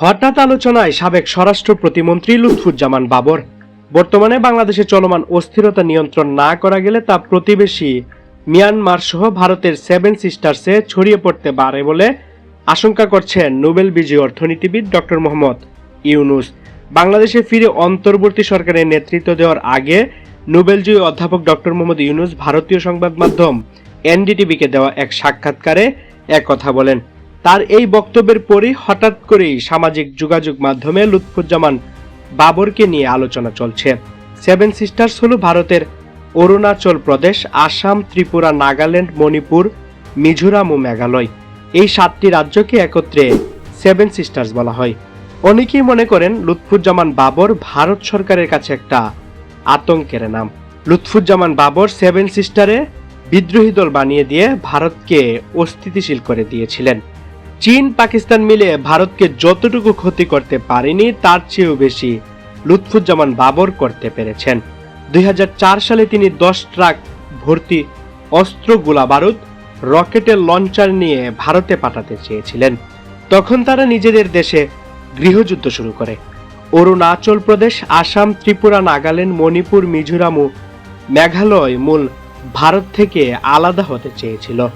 হঠাৎ আলোচনায় সাবেক স্বরাষ্ট্র প্রতিমন্ত্রী লুৎফুজ্জামান বাবর। বর্তমানে বাংলাদেশে চলমান অস্থিরতা নিয়ন্ত্রণ না করা গেলে তা প্রতিবেশী মিয়ানমার সহ ভারতের সেভেন সিস্টার্সে ছড়িয়ে পড়তে পারে বলে আশঙ্কা করছেন নোবেল বিজয়ী অর্থনীতিবিদ ডক্টর মোহাম্মদ ইউনুস। বাংলাদেশে ফিরে অন্তর্বর্তী সরকারের নেতৃত্ব দেওয়ার আগে নোবেলজয়ী অধ্যাপক ডক্টর মোহাম্মদ ইউনুস ভারতীয় সংবাদ মাধ্যম এনডিটিভিকে দেওয়া এক সাক্ষাৎকারে এক কথা বলেন। তার এই বক্তব্যের পরই হঠাৎ করেই সামাজিক যোগাযোগ মাধ্যমে লুৎফুজ্জামান বাবরকে নিয়ে আলোচনা চলছে। সেভেন সিস্টার্স হল ভারতের অরুণাচল প্রদেশ, আসাম, ত্রিপুরা, নাগাল্যান্ড, মণিপুর, মিজোরাম ও মেঘালয়। এই সাতটি রাজ্যকে একত্রে সেভেন সিস্টার্স বলা হয়। অনেকেই মনে করেন লুৎফুজ্জামান বাবর ভারত সরকারের কাছে একটা আতঙ্কের নাম। লুৎফুজ্জামান বাবর সেভেন সিস্টারে বিদ্রোহী দল বানিয়ে দিয়ে ভারতকে অস্থিতিশীল করে দিয়েছিলেন। চীন, পাকিস্তান মিলে ভারতকে যতটুকু ক্ষতি করতে পারেনি, তার চেয়েও বেশি লুৎফুজ্জামান বাবর করতে পেরেছেন। দুই হাজার চার সালে তিনি দশ ট্রাক ভর্তি অস্ত্র গোলা বারুদ রকেটের লঞ্চার নিয়ে ভারতে পাঠাতে চেয়েছিলেন। তখন তারা নিজেদের দেশে গৃহযুদ্ধ শুরু করে। অরুণাচল প্রদেশ, আসাম, ত্রিপুরা, নাগাল্যান্ড, মণিপুর, মিজোরাম ও মেঘালয় মূল ভারত থেকে আলাদা হতে চেয়েছিল।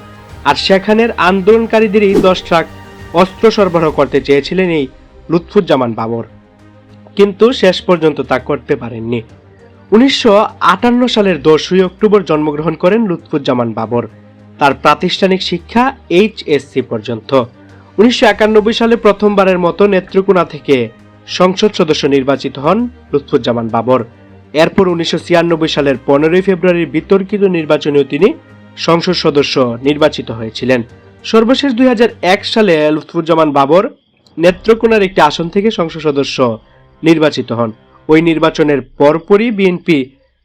আর সেখানের আন্দোলনকারীদেরই দশ ট্রাক অস্ত্র সরবরাহ করতে চেয়েছিলেন এই লুৎফুজ্জামান বাবর। কিন্তু শেষ পর্যন্ত তা করতে পারেননি। উনিশশো আটান্ন সালের দশই অক্টোবর জন্মগ্রহণ করেন লুৎফুজ্জামান বাবর। তার প্রাতিষ্ঠানিক শিক্ষা এইচএসসি পর্যন্ত। উনিশশো একানব্বই সালে প্রথমবারের মতো নেত্রকোনা থেকে সংসদ সদস্য নির্বাচিত হন লুৎফুজ্জামান বাবর। এরপর উনিশশো ছিয়ানব্বই সালের পনেরোই ফেব্রুয়ারির বিতর্কিত নির্বাচনেও তিনি সংসদ সদস্য নির্বাচিত হয়েছিলেন। সর্বশেষ দুই হাজার এক সালে লুৎফুজ্জামান বাবর নেত্রকোনার একটি আসন থেকে সংসদ সদস্য নির্বাচিত হন। ওই নির্বাচনের পরপরই বিএনপি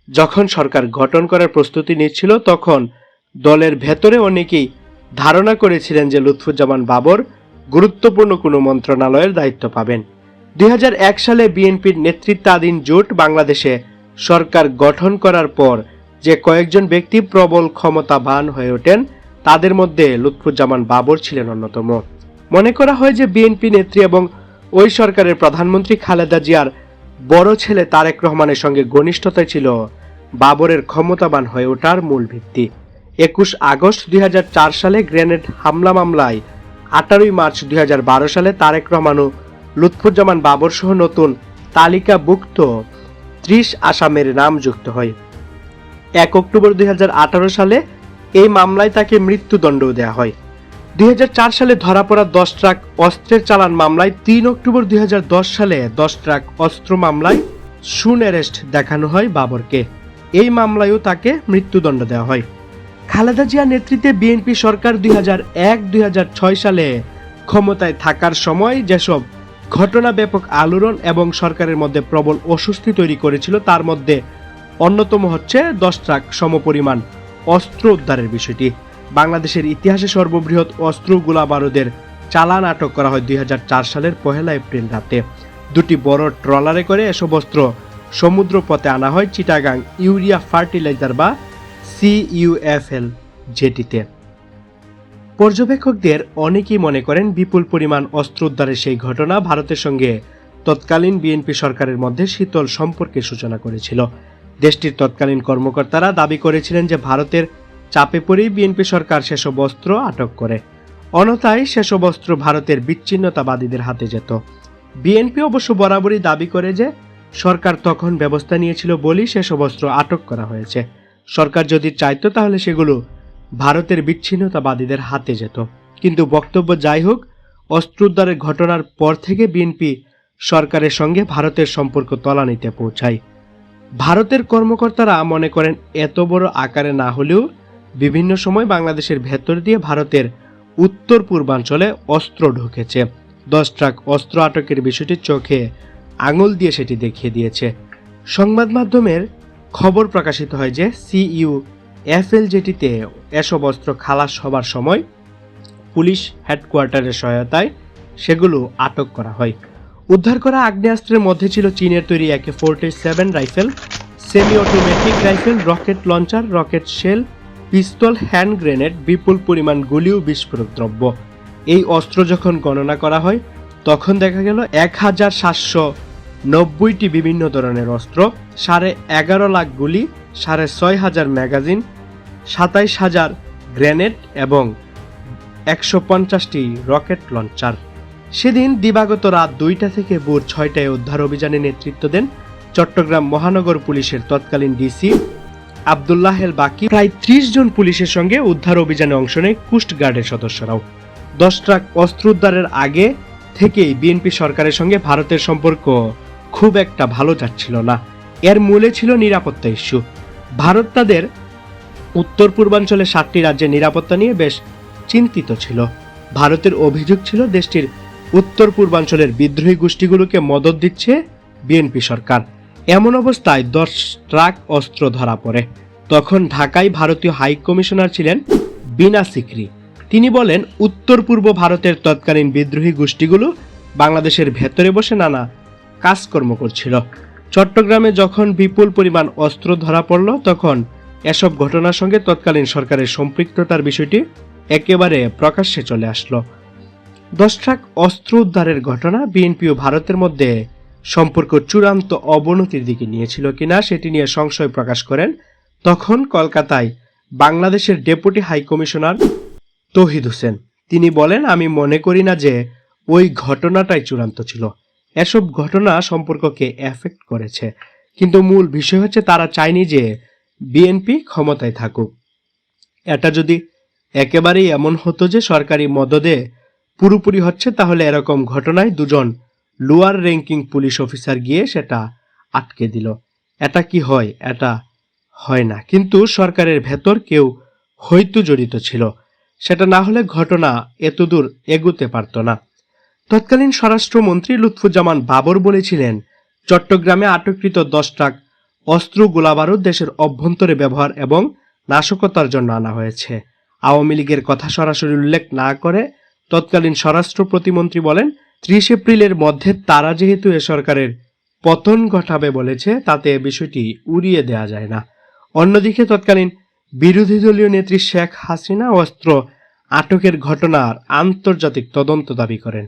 যখন সরকার গঠন করার প্রস্তুতি নিচ্ছিল, তখন দলের ভেতরে অনেকেই ধারণা করেছিলেন যে লুৎফুজ্জামান বাবর গুরুত্বপূর্ণ কোনো মন্ত্রণালয়ের দায়িত্ব পাবেন। দুই হাজার এক সালে বিএনপির নেতৃত্বাধীন জোট বাংলাদেশে সরকার গঠন করার পর যে কয়েকজন ব্যক্তি প্রবল ক্ষমতাবান হয়ে ওঠেন তাদের মধ্যে লুৎফুজ্জামান বাবর ছিলেন অন্যতম। মনে করা হয় যে বিএনপি নেত্রী এবং ওই সরকারের প্রধানমন্ত্রী খালেদা জিয়ার বড় ছেলে তারেক রহমানের সঙ্গে ঘনিষ্ঠতা ছিল। বাবরের ক্ষমতাবান হয়ে ওঠার মূল ভিত্তি। একুশ আগস্ট দু হাজার চার সালে গ্রেনেড হামলা মামলায় আঠারোই মার্চ দুই হাজার বারো সালে তারেক রহমান ও লুৎফুজ্জামান বাবর সহ নতুন তালিকাভুক্ত ত্রিশ আসামের নাম যুক্ত হয়। এক অক্টোবর দুই হাজার আঠারো সালে এই মামলায় তাকে মৃত্যুদণ্ডও দেওয়া হয়। দুই হাজার চার সালে ধরা পড়া দশ ট্রাক অস্ত্রের চালান মামলায় তিন অক্টোবর দু হাজার দশ সালে দশ ট্রাক অস্ত্র মামলায় সুন অ্যারেস্ট দেখানো হয় বাবরকে। এই মামলায়ও তাকে মৃত্যুদণ্ড দেওয়া হয়। খালেদা জিয়া নেতৃত্বে বিএনপি সরকার দুই এক, দুই হাজার ছয় সালে ক্ষমতায় থাকার সময় যেসব ঘটনা ব্যাপক আলোড়ন এবং সরকারের মধ্যে প্রবল অস্বস্তি তৈরি করেছিল, তার মধ্যে অন্যতম হচ্ছে দশ ট্রাক সমপরিমাণ। অস্ত্র উদ্ধারের বিষয়টি। বাংলাদেশের ইতিহাসে সর্ববৃহৎ অস্ত্র গোলা বারুদের চালান আটক করা হয় দু হাজার চার সালের পহেলা এপ্রিল রাতে। দুটি বড় ট্রলারে করে এসব অস্ত্র সমুদ্র পথে আনা হয় চিটাগাং ইউরিয়া ফার্টিলাইজার বা সিইউএফএল জেটিতে। পর্যবেক্ষকদের অনেকেই মনে করেন বিপুল পরিমাণ অস্ত্র উদ্ধারের সেই ঘটনা ভারতের সঙ্গে তৎকালীন বিএনপি সরকারের মধ্যে শীতল সম্পর্কের সূচনা করেছিল। দেশটির তৎকালীন কর্মকর্তারা দাবি করেছিলেন যে ভারতের চাপে পড়েই বিএনপি সরকার সেসব অস্ত্র আটক করে। অনতায় সেসব ভারতের বিচ্ছিন্নতাবাদীদের হাতে যেত। বিএনপি অবশ্য বরাবরই দাবি করে যে সরকার তখন ব্যবস্থা নিয়েছিল বলেই সেসব অস্ত্র আটক করা হয়েছে। সরকার যদি চাইতো তাহলে সেগুলো ভারতের বিচ্ছিন্নতাবাদীদের হাতে যেত। কিন্তু বক্তব্য যাই হোক, অস্ত্র উদ্ধারের ঘটনার পর থেকে বিএনপি সরকারের সঙ্গে ভারতের সম্পর্ক তলানিতে পৌঁছায়। ভারতের কর্মকর্তারা মনে করেন এত বড় আকারে না হলেও বিভিন্ন সময় বাংলাদেশের ভেতর দিয়ে ভারতের উত্তর পূর্বাঞ্চলে অস্ত্র ঢুকেছে। দশ ট্রাক অস্ত্র আটকের বিষয়টি চোখে আঙুল দিয়ে সেটি দেখিয়ে দিয়েছে। সংবাদ মাধ্যমের খবর প্রকাশিত হয় যে সিইউ এফএল জেটিতে এসব অস্ত্র খালাস হবার সময় পুলিশ হেডকোয়ার্টারের সহায়তায় সেগুলো আটক করা হয়। উদ্ধার করা আগ্নেয়াস্ত্রের মধ্যে ছিল চীনের তৈরি AK forty seven rifle semi automatic rifle, rocket launcher, rocket shell, pistol, hand grenade, বিপুল পরিমাণ গুলি ও বিস্ফোরক দ্রব্য। এই অস্ত্র যখন গণনা করা হয়, তখন দেখা গেল এক হাজার সাতশো নব্বইটি বিভিন্ন ধরনের অস্ত্র, সাড়ে এগারো লাখ গুলি, সাড়ে ছয় হাজার ম্যাগাজিন, সাতাইশ হাজার গ্রেনেড এবং একশো পঞ্চাশটি রকেট লঞ্চার। সেদিন দিবাগত রাত দুইটা থেকে ভোর ছয়টায় উদ্ধার অভিযানে নেতৃত্ব দেন চট্টগ্রাম মহানগর পুলিশের তৎকালীন ডিসি আবদুল্লাহ এল বাকি। প্রায় ত্রিশ জন পুলিশের সঙ্গে উদ্ধার অভিযানে অংশ নেয় কুস্ট গার্ডের সদস্যরাও। দশ ট্রাক অস্ত্র উদ্ধারের আগে থেকেই বিএনপি সরকারের সঙ্গে ভারতের সম্পর্ক খুব একটা ভালো যাচ্ছিল না। এর মূলে ছিল নিরাপত্তা ইস্যু। ভারত তাদের উত্তর পূর্বাঞ্চলে সাতটি রাজ্যের নিরাপত্তা নিয়ে বেশ চিন্তিত ছিল। ভারতের অভিযোগ ছিল দেশটির উত্তর পূর্বাঞ্চলের বিদ্রোহী গোষ্ঠীগুলোকে মদত দিচ্ছে বিএনপি সরকার। এমন অবস্থায় দশ ট্রাক অস্ত্র ধরা পড়ে। তখন ঢাকায় ভারতীয় হাই কমিশনার ছিলেন বিনা সিকরি। তিনি বলেন, উত্তর পূর্ব ভারতের তৎকালীন বিদ্রোহী গোষ্ঠীগুলো বাংলাদেশের ভেতরে বসে নানা কাজকর্ম করছিল। চট্টগ্রামে যখন বিপুল পরিমাণ অস্ত্র ধরা পড়ল, তখন এসব ঘটনার সঙ্গে তৎকালীন সরকারের সম্পৃক্ততার বিষয়টি একেবারে প্রকাশ্যে চলে আসলো। দশ ট্রাক অস্ত্র উদ্ধারের ঘটনা বিএনপি ও ভারতের মধ্যে সম্পর্ক চূড়ান্ত অবনতির দিকে নিয়েছিল কিনা সেটি নিয়ে সংশয় প্রকাশ করেন তখন কলকাতায় বাংলাদেশের deputy high commissioner Tauhid Hossain. তিনি বলেন, আমি মনে করি না যে ওই ঘটনাটাই চূড়ান্ত ছিল। এসব ঘটনা সম্পর্ককে এফেক্ট করেছে। কিন্তু মূল বিষয় হচ্ছে তারা চায়নি যে বিএনপি ক্ষমতায় থাকুক। এটা যদি একেবারেই এমন হতো যে সরকারি মদদে পুরোপুরি হচ্ছে তাহলে এরকম ঘটনায় দুজন লোয়ার র্যাঙ্কিং পুলিশ অফিসার গিয়ে সেটা আটকে দিল। এটা কি হয়? এটা হয় না। কিন্তু সরকারের ভেতর কেউ হয়তো জড়িত ছিল। সেটা না হলে ঘটনা এতদূর এগুতে পারত না। তৎকালীন স্বরাষ্ট্রমন্ত্রী লুৎফুজ্জামান বাবর বলেছিলেন, চট্টগ্রামে আটককৃত দশ ট্রাক অস্ত্র গোলাবারুদ দেশের অভ্যন্তরে ব্যবহার এবং নাশকতার জন্য আনা হয়েছে। আওয়ামী লীগের কথা সরাসরি উল্লেখ না করে তৎকালীন স্বরাষ্ট্র প্রতিমন্ত্রী বলেন, ত্রিশ এপ্রিলের মধ্যে তারা যেহেতু এ সরকারের পতন ঘটাবে বলেছে, তাতে বিষয়টি উড়িয়ে দেওয়া যায় না। অন্যদিকে তৎকালীন বিরোধী দলীয় নেত্রী শেখ হাসিনা অস্ত্র আটকের ঘটনার আন্তর্জাতিক তদন্ত দাবি করেন।